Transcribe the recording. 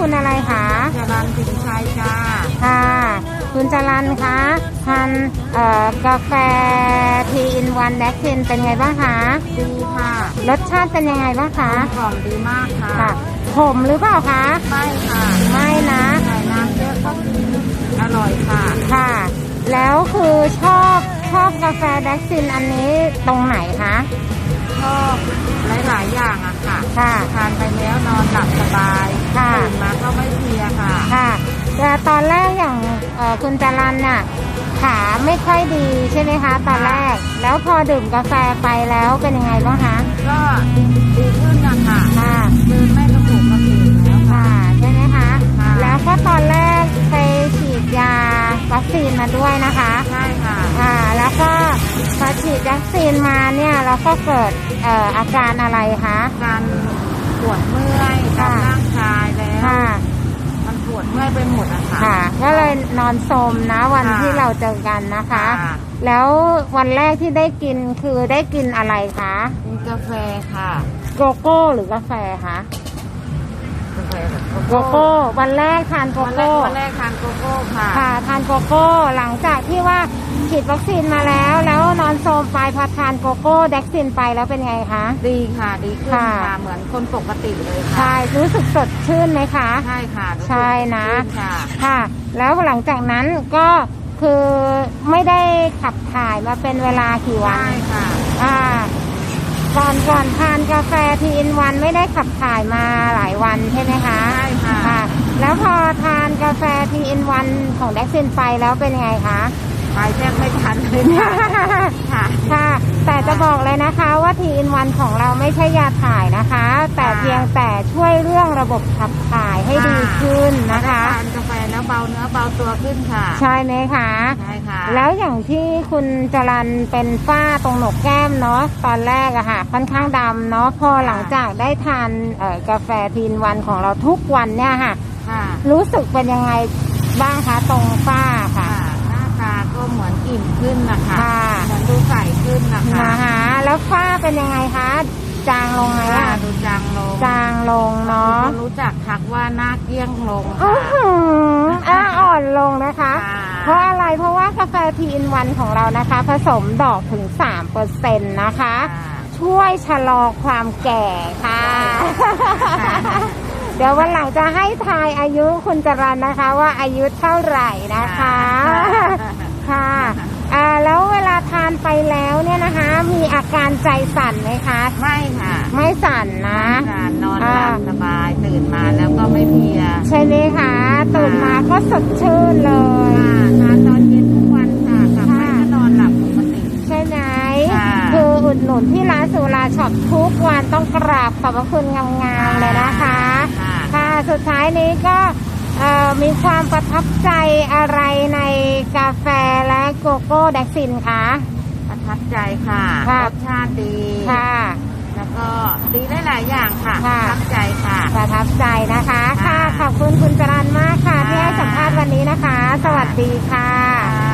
คุณอะไรคะจรันสินชัยจ้าค่ะ คุณจรันคะทานเอ่อกาแฟทีอินวันแดกซินเป็นไงบ้างคะดีค่ะรสชาติเป็นยังไงบ้างคะกล่อมดีมากค่ะค่ะขมหรือเปล่าคะไม่ค่ะไม่นะใส่น้ำเยอะก็อร่อยค่ะค่ะ แล้วคือชอบชอบกาแฟแดกซินอันนี้ตรงไหนคะชอบหลายๆอย่างอะค่ะ ค่ะ ทานไปแล้วนอนหลับสบายค่ะตื่นมา ต่ตอนแรกอย่างเอ่อคุณจรันน่ะขาไม่ค่อยดีใช่ไหมคะ ตอนแรก แล้วพอดื่มกาแฟไปแล้วเป็นยังไงบ้างคะก็ดีขึ้นนะคะค่ะเดินไม่กระปุกกระปิกแล้วค่ะค่ะใช่ไหมคะค่ะแล้วก็ตอนแรกไปฉีดยาวัคซีนมาด้วยนะคะใช่ค่ะค่ะแล้วก็พอฉีดวัคซีนมาเนี่ยเราก็เกิดเอ่ออาการอะไรคะการปวดเมื่อยตาม ค่ะ ร่างกายแล้ว ค่ะ มันปวดเมื่อยไปหมดอะค่ะ ค่ะ ก็เลยนอนสมนะวันค่ะที่เราเจอกันนะคะ ค่ะ แล้ววันแรกที่ได้กินคือได้กินอะไรคะกินกาแฟค่ะ โกโก้หรือกาแฟคะกาแฟแบบโกโก้วันแรกทานโกวันแรโก้กวันแรกทานโกโก้ค่ะ ค่ะทานโกโก้หลังจากที่ว่า ฉีดวัคซีนมาแล้ว แล้วนอนโซมไปพอทานโกโก้แดกซินไปแล้วเป็นไงคะ ดีค่ะ ดีขึ้นค่ะ ค่ะ เหมือนคนปกติเลยค่ะ ใช่รู้สึกสดชื่นไหมคะ ใช่ค่ะรู้สึกใช่นะ ดีค่ะ ค่ะ แล้วหลังจากนั้นก็คือไม่ได้ขับถ่ายมาเป็นเวลากี่วัใช่นค่ะ อ่าก่อนก่อนทานกาแฟทีอินวันไม่ได้ขับถ่ายมาหลายวันใช่ไหมคะใช่ค่ะ ค่ะ แล้วพอทานกาแฟทีอินวันของแดกซินไปแล้วเป็นยังไงคะ ไปแทบไม่ทันเลยค่ะค่ะ ค่ะ แต่จะบอกเลยนะคะว่าทีอินวันของเราไม่ใช่ยาถ่ายนะคะ แต่ค่ะ เพียงแต่ช่วยเรื่องระบบขับถ่ายให้ดีขึ้นนะคะ ทานกาแฟแล้วเบาเนื้อเบาตัวขึ้นค่ะใช่ไหมคะ ใช่ค่ะแล้วอย่างที่คุณจรันเป็นฝ้าตรงหนกแก้มเนาะตอนแรกอะค่ะค่อนข้างดำเนาะพอหลังจากได้ทานเอ่อกาแฟทีนวันของเราทุกวันเนี่ยค่ะ ค่ะ รู้สึกเป็นยังไงบ้างคะตรงฝ้าค่ะ ค่ะ หน้าตาก็เหมื อนอิ่มขึ้นนะคะค่ะเหมือนดูใสขึ้นนะคะนะคะแล้วฝ้าเป็นยังไงคะ จางลงไหมค่ะล่ะดูจางลง จางลงเนาะคนรู้จักทักว่าหน้าเกลี้ยงลงอื้ค่ะอหืออ่าอ่อนลงนะคะค่ะเพราะอะไรเพราะว่ากาแฟทีอินวันของเรานะคะ ผสมดอกถึง3%นะคะ ช่วยชะลอความแก่ค่ะ เดี๋ยววันหลังจะให้ทายอายุคุณจรันนะคะ ว่าอายุเท่าไหร่นะคะ ค่ะอ่าแล้วเวลาทานไปแล้วเนี่ยนะคะ มีอาการใจสั่นไหมคะ ไม่ค่ะไม่สั่นนะการนอนหลับสบายตื่นมาแล้วก็ไม่เพลียใช่ไหมคะตื่นมาก็สดชื่นเลยค่ะทานตอนเย็นทุกวันค่ะกลับไปก็นอนหลับปกติใช่ไหมค่ะคืออุดหนุนที่ร้านสุราช็อปทุกวันต้องกราบขอบพระคุณงามๆเลยนะคะ ค่ะค่ะสุดท้ายนี้ก็เอ่อ มีความประทับใจอะไรในกาแฟและโกโก้แดกซินคะประทับใจค่ะค่ะรสชาติดีค่ะ แล้วก็ดีหลายๆอย่างค่ะค่ะประทับใจค่ะ ประทับใจนะคะ ค่ะ ค่ะ ขอบคุณคุณจรันมากค่ะค่ะที่ให้สัมภาษณ์วันนี้นะคะ สวัสดีค่ะ